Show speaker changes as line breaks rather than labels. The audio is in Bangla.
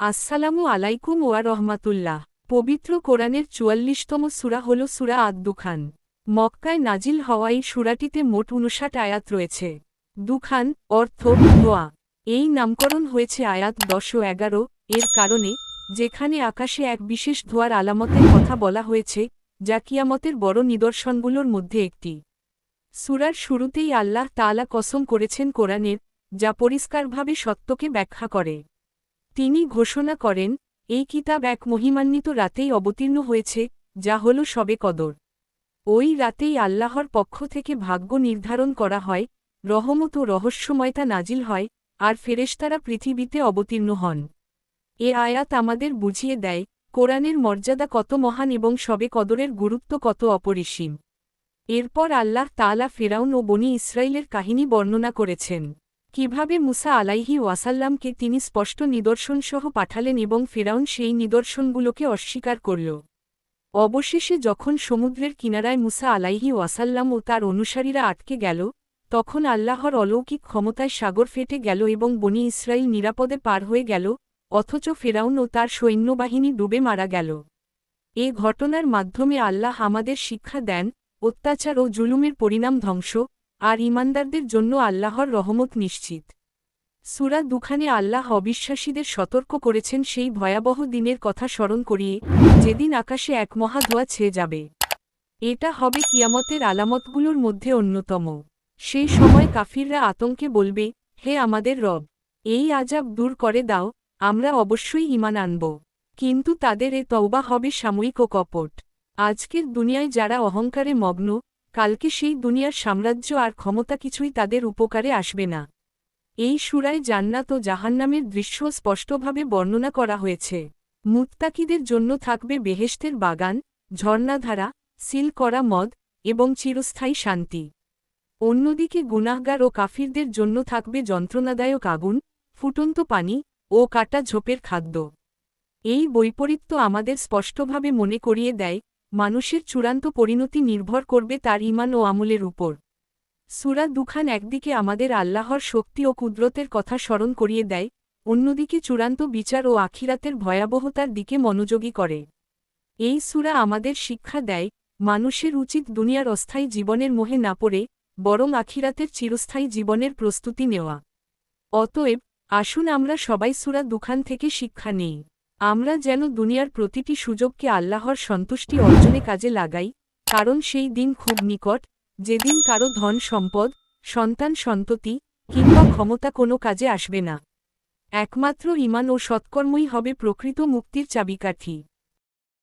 আসসালামু আলাইকুম ওয়া রহমাতুল্লাহ। পবিত্র কোরআনের চুয়াল্লিশতম সুরা হল সুরা আদ-দুখান। মক্কায় নাজিল হওয়া এই সুরাটিতে মোট উনষাট আয়াত রয়েছে। দুখান অর্থ ধোয়া এই নামকরণ হয়েছে আয়াত দশ এগারো এর কারণে, যেখানে আকাশে এক বিশেষ ধোয়ার আলামতের কথা বলা হয়েছে, যা কিয়ামতের বড় নিদর্শনগুলোর মধ্যে একটি। সুরার শুরুতেই আল্লাহ তাআলা কসম করেছেন কোরআনের, যা পরিষ্কারভাবে সত্যকে ব্যাখ্যা করে। তিনি ঘোষণা করেন, এই কিতাব এক মহিমান্বিত রাতেই অবতীর্ণ হয়েছে, যা হল সবে কদর। ওই রাতেই আল্লাহর পক্ষ থেকে ভাগ্য নির্ধারণ করা হয়, রহমত ও রহস্যময়তা নাজিল হয়, আর ফেরেশতারা পৃথিবীতে অবতীর্ণ হন। এ আয়াত আমাদের বুঝিয়ে দেয়, কোরআনের মর্যাদা কত মহান এবং সবে কদরের গুরুত্ব কত অপরিসীম। এরপর আল্লাহ তালা ফেরাউন ও বনি ইসরায়েলের কাহিনী বর্ণনা করেছেন। কীভাবে মুসা আলাইহি ওয়াসাল্লামকে তিনি স্পষ্ট নিদর্শনসহ পাঠালেন এবং ফেরাউন সেই নিদর্শনগুলোকে অস্বীকার করল। অবশেষে যখন সমুদ্রের কিনারায় মুসা আলাইহি ওয়াসাল্লাম ও তার অনুসারীরা আটকে গেল, তখন আল্লাহর অলৌকিক ক্ষমতায় সাগর ফেটে গেল এবং বনি ইসরায়েল নিরাপদে পার হয়ে গেল, অথচ ফেরাউন ও তার সৈন্যবাহিনী ডুবে মারা গেল। এ ঘটনার মাধ্যমে আল্লাহ আমাদের শিক্ষা দেন, অত্যাচার ও জুলুমের পরিণাম ধ্বংস আর ইমানদারদের জন্য আল্লাহর রহমত নিশ্চিত। সুরা দুখানে আল্লাহ অবিশ্বাসীদের সতর্ক করেছেন সেই ভয়াবহ দিনের কথা স্মরণ করিয়ে, যেদিন আকাশে এক মহা ধোয়া ছেয়ে যাবে। এটা হবে কিয়ামতের আলামতগুলোর মধ্যে অন্যতম। সেই সময় কাফিররা আতঙ্কে বলবে, হে আমাদের রব, এই আজাব দূর করে দাও, আমরা অবশ্যই ইমান আনব। কিন্তু তাদের এ তওবা হবে সাময়িক ও কপট। আজকের দুনিয়ায় যারা অহংকারে মগ্ন কালকে সেই দুনিয়ার সাম্রাজ্য আর ক্ষমতা কিছুই তাদের উপকারে আসবে না। এই সুরায় জান্নাত ও জাহান্নামের দৃশ্য স্পষ্টভাবে বর্ণনা করা হয়েছে। মুত্তাকিদের জন্য থাকবে বেহেশতের বাগান, ঝর্ণাধারা, সিল করা মদ এবং চিরস্থায়ী শান্তি। অন্যদিকে গুনাহগার ও কাফিরদের জন্য থাকবে যন্ত্রণাদায়ক আগুন, ফুটন্ত পানি ও কাটা ঝোপের খাদ্য। এই বৈপরীত্য আমাদের স্পষ্টভাবে মনে করিয়ে দেয় মানুষের চূড়ান্ত পরিণতি নির্ভর করবে তার ইমান ও আমলের উপর। সুরা দুখান একদিকে আমাদের আল্লাহর শক্তি ও কুদরতের কথা স্মরণ করিয়ে দেয়, অন্যদিকে চূড়ান্ত বিচার ও আখিরাতের ভয়াবহতার দিকে মনোযোগী করে। এই সুরা আমাদের শিক্ষা দেয়, মানুষের উচিত দুনিয়ার অস্থায়ী জীবনের মোহে না পড়ে, বরং আখিরাতের চিরস্থায়ী জীবনের প্রস্তুতি নেওয়া। অতএব, আসুন আমরা সবাই সুরা দুখান থেকে শিক্ষা নেই। আমরা যেন দুনিয়ার প্রতিটি সুযোগকে আল্লাহর সন্তুষ্টি অর্জনে কাজে লাগাই, কারণ সেই দিন খুব নিকট, যেদিন কারও ধন সম্পদ, সন্তান সন্ততি, কিংবা ক্ষমতা কোনো কাজে আসবে না। একমাত্র ইমান ও সৎকর্মই হবে প্রকৃত মুক্তির চাবিকাঠি।